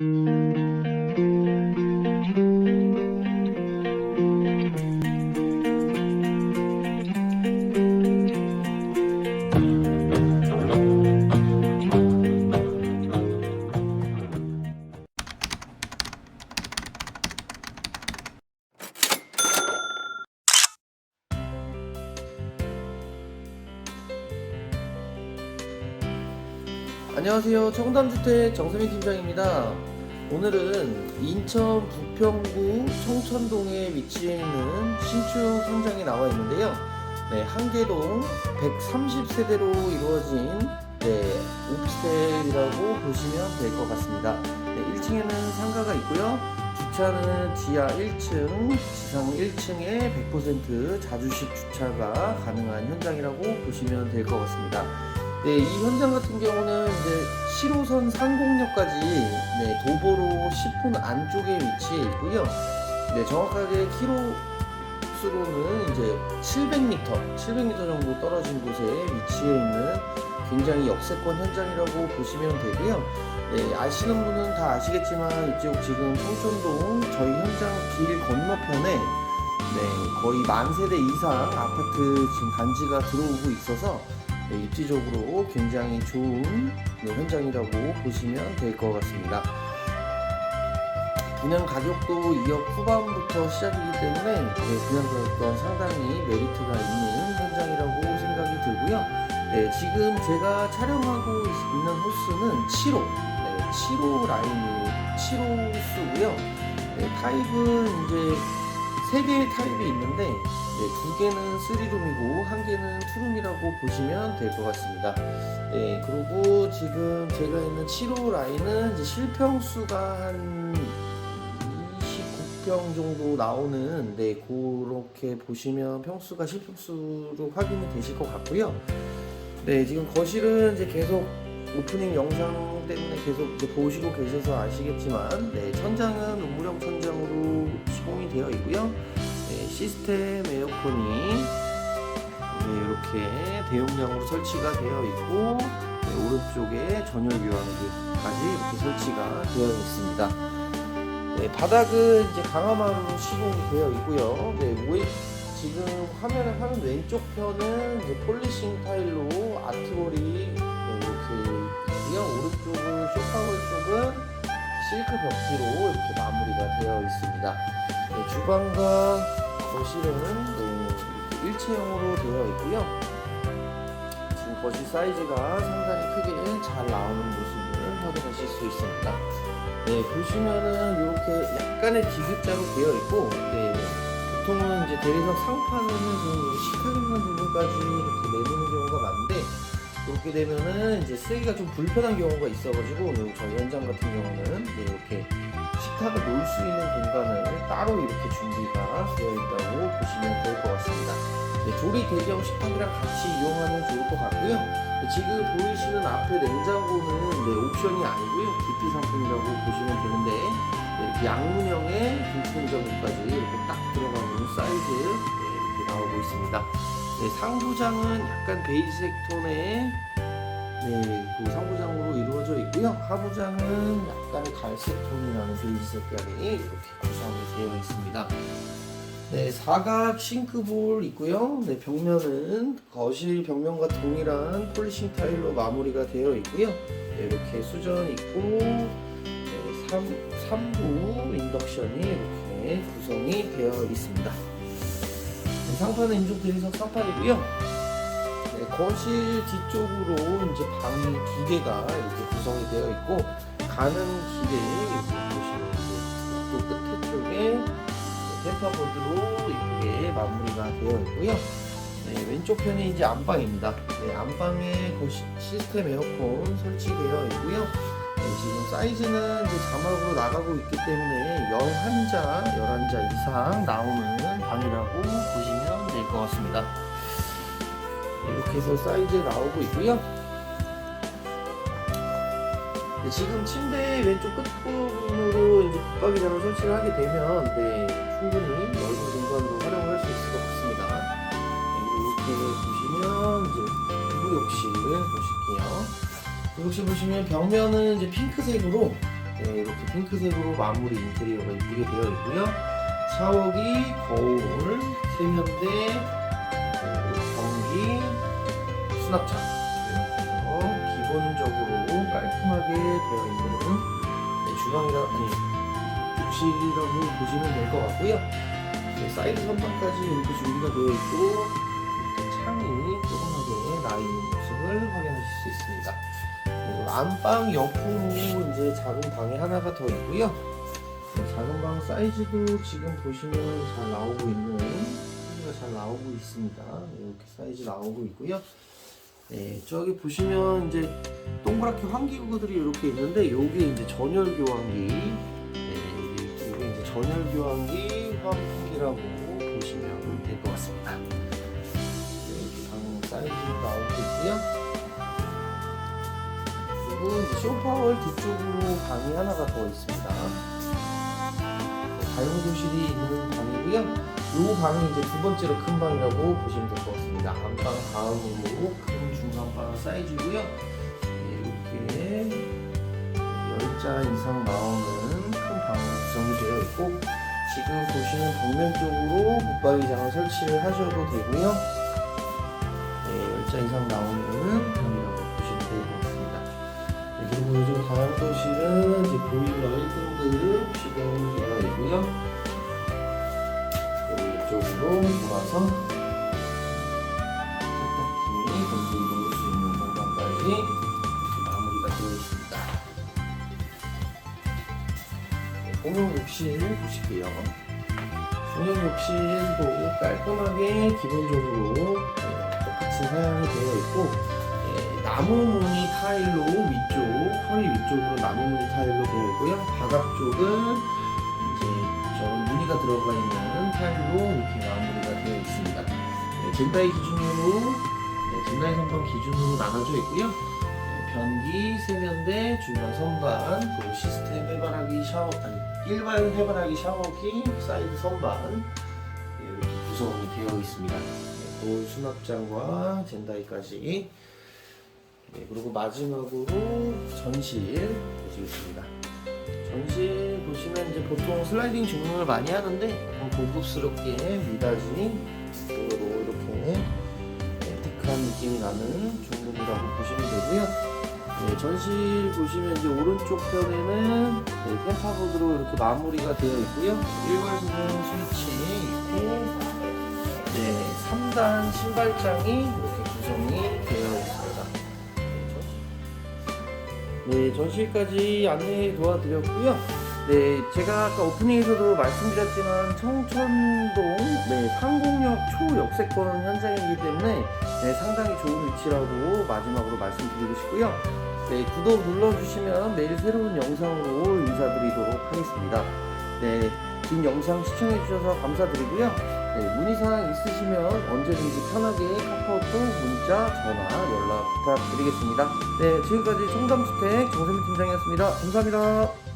Música 안녕하세요. 청담주택 정세민 팀장입니다. 오늘은 인천 부평구 청천동에 위치해 있는 신축 현장에 나와 있는데요. 네, 한계동 130세대로 이루어진 네, 오피스텔이라고 보시면 될 것 같습니다. 네, 1층에는 상가가 있고요. 주차는 지하 1층, 지상 1층에 100% 자주식 주차가 가능한 현장이라고 보시면 될 것 같습니다. 네, 이 현장 같은 경우는 이제 7호선 상공역까지 네, 도보로 10분 안쪽에 위치해 있고요. 네, 정확하게 키로 수로는 이제 700m, 700m 정도 떨어진 곳에 위치해 있는 굉장히 역세권 현장이라고 보시면 되고요. 네, 아시는 분은 다 아시겠지만 이쪽 지금 청천동 저희 현장 길 건너편에 네, 거의 만 세대 이상 아파트 지금 단지가 들어오고 있어서 네, 입지적으로 굉장히 좋은 네, 현장이라고 보시면 될 것 같습니다. 분양 가격도 2억 후반부터 시작이기 때문에 네, 분양 가격 또한 상당히 메리트가 있는 현장이라고 생각이 들고요. 네, 지금 제가 촬영하고 있는 호수는 7호, 네, 7호 라인이 7호 호수고요. 네, 타입은 이제 세 개의 타입이 있는데 네, 두 개는 3룸이고 한 개는 투룸이라고 보시면 될 것 같습니다. 네, 그리고 지금 제가 있는 7호 라인은 이제 실평수가 한 29평 정도 나오는 네, 그렇게 보시면 평수가 실평수로 확인이 되실 것 같고요. 네, 지금 거실은 이제 계속 오프닝 영상 때문에 계속 이제 보시고 계셔서 아시겠지만 네, 천장은 우물형 천장으로 시공이 되어 있고요. 네, 시스템 에어컨이 네, 이렇게 대용량으로 설치가 되어 있고 네, 오른쪽에 전열 교환기까지 이렇게 설치가 되어 있습니다. 네, 바닥은 이제 강화마루로 시공이 되어 있고요. 네, 왼- 지금 화면에 화면 왼쪽 편은 폴리싱 타일로 아트 벽지로 이렇게 마무리가 되어 있습니다. 네, 주방과 거실은 네, 이렇게 일체형으로 되어 있고요. 지금 거실 사이즈가 상당히 크게 잘 나오는 모습을 확인하실 수 있습니다. 네, 보시면은 이렇게 약간의 디귿자로 되어 있고, 네, 보통은 이제 대리석 상판은 좀 식탁 있는 부분까지 이렇게 내놓는 경우가 많은데, 그렇게 되면은 이제 쓰기가 좀 불편한 경우가 있어가지고, 요 저희 현장 같은 경우는 네, 이렇게 식탁을 놓을 수 있는 공간을 따로 이렇게 준비가 되어 있다고 보시면 될 것 같습니다. 네, 조리 대경 식탁이랑 같이 이용하면 좋을 것 같고요. 네, 지금 보이시는 앞에 냉장고는 네, 옵션이 아니고요. 기피 상품이라고 보시면 되는데 네, 이렇게 양문형의 김치 냉장고까지 이렇게 딱 들어가는 사이즈 네, 이렇게 나오고 있습니다. 네, 상부장은 약간 베이지색 톤의 네, 그 상부장으로 이루어져 있고요. 하부장은 약간의 갈색 톤이 나는 베이지 색 깔이 이렇게 구성이 되어 있습니다. 네, 사각 싱크볼 있고요. 네, 벽면은 거실 벽면과 동일한 폴리싱 타일로 마무리가 되어 있고요. 네, 이렇게 수전 있고 네, 3, 3부 인덕션이 이렇게 구성이 되어 있습니다. 네, 상판은 인조 대리석 상판이고요. 네, 거실 뒤쪽으로 이제 방이 두 개가 이렇게 구성이 되어 있고 가는 길에 보시면 이제 또 끝에 쪽에 템퍼보드로 이렇게 마무리가 되어 있고요. 네, 왼쪽 편이 이제 안방입니다. 네, 안방에 그 시- 시스템 에어컨 설치되어 있고요. 네, 지금 사이즈는 이제 자막으로 나가고 있기 때문에 11자, 11자 이상 나오는 방이라고 보시면 될 것 같습니다. 네, 이렇게 해서 사이즈 나오고 있고요. 네, 지금 침대 왼쪽 끝부분으로 이제 붙박이장을 설치를 하게 되면 네, 충분히 넓은 공간으로 활용을 할수 있을 것 같습니다. 네, 이렇게 보시면 이제 부부 욕실을 보실게요. 부부 욕실 보시면 벽면은 이제 핑크색으로 네, 이렇게 핑크색으로 마무리 인테리어가 이쁘게 되어 있고요. 샤워기, 거울, 수납장 해서 기본적으로 깔끔하게 되어 있는 네, 주방이라 아니 욕실이라고 보시면 될 것 같고요. 네, 사이드 선반까지 이렇게 준비가 되어 있고 창이 조그맣게 나 있는 모습을 확인하실 수 있습니다. 그리고 안방 옆으로 이제 작은 방이 하나가 더 있고요. 네, 작은 방 사이즈도 지금 보시면 잘 나오고 있는 잘 나오고 있습니다. 이렇게 사이즈 나오고 있고요. 네, 저기 보시면 이제 동그랗게 환기구들이 이렇게 있는데 요게 이제 전열 교환기 네, 이게 요게 이제 전열 교환기 환풍기라고 보시면 될 것 같습니다. 네, 방 사이즈로 나오고 있고요. 그리고 이제 쇼파월 뒤쪽으로 방이 하나가 더 있습니다. 다용도실이 있는 방이고요. 이 방이 이제 두 번째로 큰 방이라고 보시면 될 것 같습니다. 안방 다음으로 큰 중간방 사이즈고요. 네, 이렇게 10자 이상 나오는 큰 방으로 구성이 되어 있고 지금 보시는 벽면 쪽으로 붙박이장을 설치를 하셔도 되고요. 네, 10자 이상 나오는 방이라고 보시면 될 것 같습니다. 네, 그리고 요즘 다용도실은 이제 보일러 1등급 시공되어 있고요. 이쪽으로 돌아서 이렇게 마무리가 되어 있습니다. 네, 공용 욕실 보실게요. 공용 욕실도 깔끔하게 기본적으로 네, 똑같이 사용이 되어 있고 네, 나무 무늬 타일로 위쪽 허리 위쪽으로 나무 무늬 타일로 되어 있고요. 바닥 쪽은 이제 저런 무늬가 들어가 있는 타일로 이렇게 마무리가 되어 있습니다. 네, 젠다이 기준으로 네, 젠다이 선반 기준으로 나눠져 있고요. 네, 변기, 세면대, 중간 선반, 그리고 시스템 해바라기 샤워 아니 일반 해바라기 샤워기, 사이드 선반 네, 이렇게 구성이 되어 있습니다. 네, 또 수납장과 젠다이까지 네, 그리고 마지막으로 전실 보시겠습니다. 전실 보시면 이제 보통 슬라이딩 주문을 많이 하는데 좀 고급스럽게 미닫이 으로 이렇게 느낌이 나는 중문이라고 보시면 되고요. 네, 전실 보시면 이제 오른쪽 편에는 네, 펜타보드로 이렇게 마무리가 되어 있고요. 일괄소등 스위치 있고 네, 3단 신발장이 이렇게 구성이 되어 있습니다. 네, 전시까지 안내 도와드렸고요. 네, 제가 아까 오프닝에서도 말씀드렸지만 청천동 네, 상공역 초역세권 현장이기 때문에 네, 상당히 좋은 위치라고 마지막으로 말씀드리고 싶고요. 네, 구독 눌러주시면 매일 새로운 영상으로 인사드리도록 하겠습니다. 네, 긴 영상 시청해주셔서 감사드리고요. 네, 문의사항 있으시면 언제든지 편하게 카카오톡, 문자, 전화, 연락 부탁드리겠습니다. 네, 지금까지 청담주택 정세민 팀장이었습니다. 감사합니다.